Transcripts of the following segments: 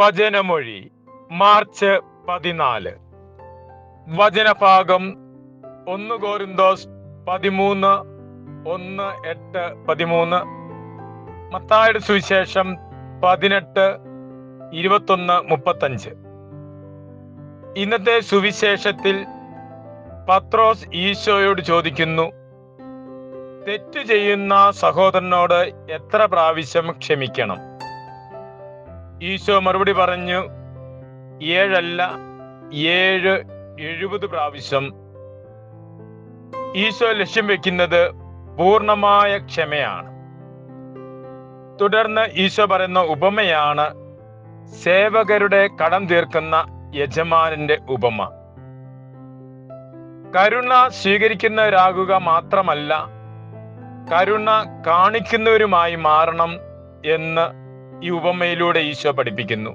വചനമൊഴി March പതിനാല്. വചനഭാഗം ഒന്ന് കോരിന്തോസ് പതിമൂന്ന് ഒന്ന് എട്ട് പതിമൂന്ന്. മത്തായുടെ സുവിശേഷം പതിനെട്ട് ഇരുപത്തൊന്ന് മുപ്പത്തഞ്ച്. ഇന്നത്തെ സുവിശേഷത്തിൽ പത്രോസ് ഈശോയോട് ചോദിക്കുന്നു തെറ്റ് ചെയ്യുന്ന സഹോദരനോട് എത്ര പ്രാവശ്യം ക്ഷമിക്കണം? ഈശോ മറുപടി പറഞ്ഞു ഏഴല്ല ഏഴ് എഴുപത് പ്രാവശ്യം ഈശോ ലക്ഷ്യം വെക്കുന്നത് പൂർണമായ ക്ഷമയാണ്. തുടർന്ന് ഈശോ പറയുന്ന ഉപമയാണ് സേവകരുടെ കടം തീർക്കുന്ന യജമാനന്റെ ഉപമ. കരുണ സ്വീകരിക്കുന്നവരാകുക മാത്രമല്ല കരുണ കാണിക്കുന്നവരുമായി മാറണം എന്ന് ഈ ഉപമയിലൂടെ ഈശോ പഠിപ്പിക്കുന്നു.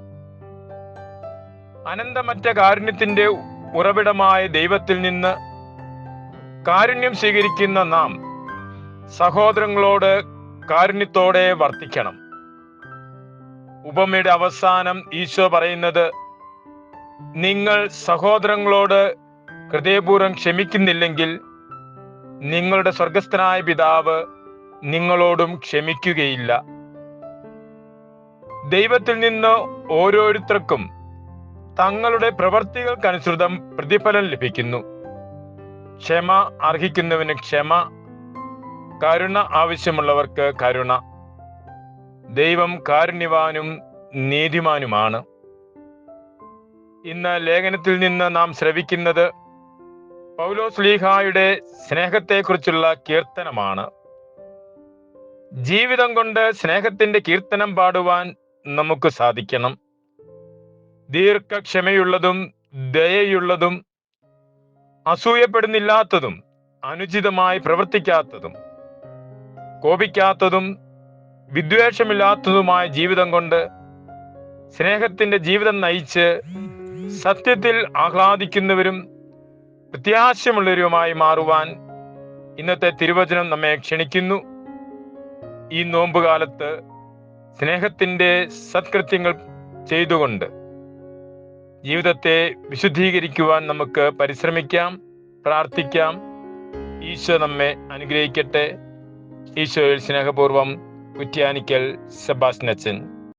അനന്തമറ്റ കാരുണ്യത്തിന്റെ ഉറവിടമായ ദൈവത്തിൽ നിന്ന് കാരുണ്യം സ്വീകരിക്കുന്ന നാം സഹോദരങ്ങളോട് കാരുണ്യത്തോടെ വർത്തിക്കണം. ഉപമയുടെ അവസാനം ഈശോ പറയുന്നത് നിങ്ങൾ സഹോദരങ്ങളോട് ഹൃദയപൂർവം ക്ഷമിക്കുന്നില്ലെങ്കിൽ നിങ്ങളുടെ സ്വർഗസ്ഥനായ പിതാവ് നിങ്ങളോടും ക്ഷമിക്കുകയില്ല. ദൈവത്തിൽ നിന്ന് ഓരോരുത്തർക്കും തങ്ങളുടെ പ്രവർത്തികൾക്കനുസൃതം പ്രതിഫലം ലഭിക്കുന്നു. ക്ഷമ അർഹിക്കുന്നവന് ക്ഷമ കരുണ ആവശ്യമുള്ളവർക്ക് കരുണ. ദൈവം കാരുണ്യവാനും നീതിമാനുമാണ്. ഇന്ന് ലേഖനത്തിൽ നിന്ന് നാം ശ്രവിക്കുന്നത് പൗലോസ് ലീഹായുടെ സ്നേഹത്തെക്കുറിച്ചുള്ള കീർത്തനമാണ്. ജീവിതം കൊണ്ട് സ്നേഹത്തിന്റെ കീർത്തനം പാടുവാൻ നമുക്ക് സാധിക്കണം. ദീർഘക്ഷമയുള്ളതും ദയയുള്ളതും അസൂയപ്പെടുന്നില്ലാത്തതും അനുചിതമായി പ്രവർത്തിക്കാത്തതും കോപിക്കാത്തതും വിദ്വേഷമില്ലാത്തതുമായ ജീവിതം കൊണ്ട് സ്നേഹത്തിന്റെ ജീവിതം നയിച്ച് സത്യത്തിൽ ആഹ്ലാദിക്കുന്നവരും പ്രത്യാശമുള്ളവരുമായി മാറുവാൻ ഇന്നത്തെ തിരുവചനം നമ്മെ ക്ഷണിക്കുന്നു. ഈ നോമ്പുകാലത്ത് സ്നേഹത്തിന്റെ സത്കൃത്യങ്ങൾ ചെയ്തുകൊണ്ട് ജീവിതത്തെ വിശുദ്ധീകരിക്കുവാൻ നമുക്ക് പരിശ്രമിക്കാം പ്രാർത്ഥിക്കാം. ഈശോ നമ്മെ അനുഗ്രഹിക്കട്ടെ. ഈശോയിൽ സ്നേഹപൂർവം കുറ്റ്യാനിക്കൽ സെബാസ്നച്ചൻ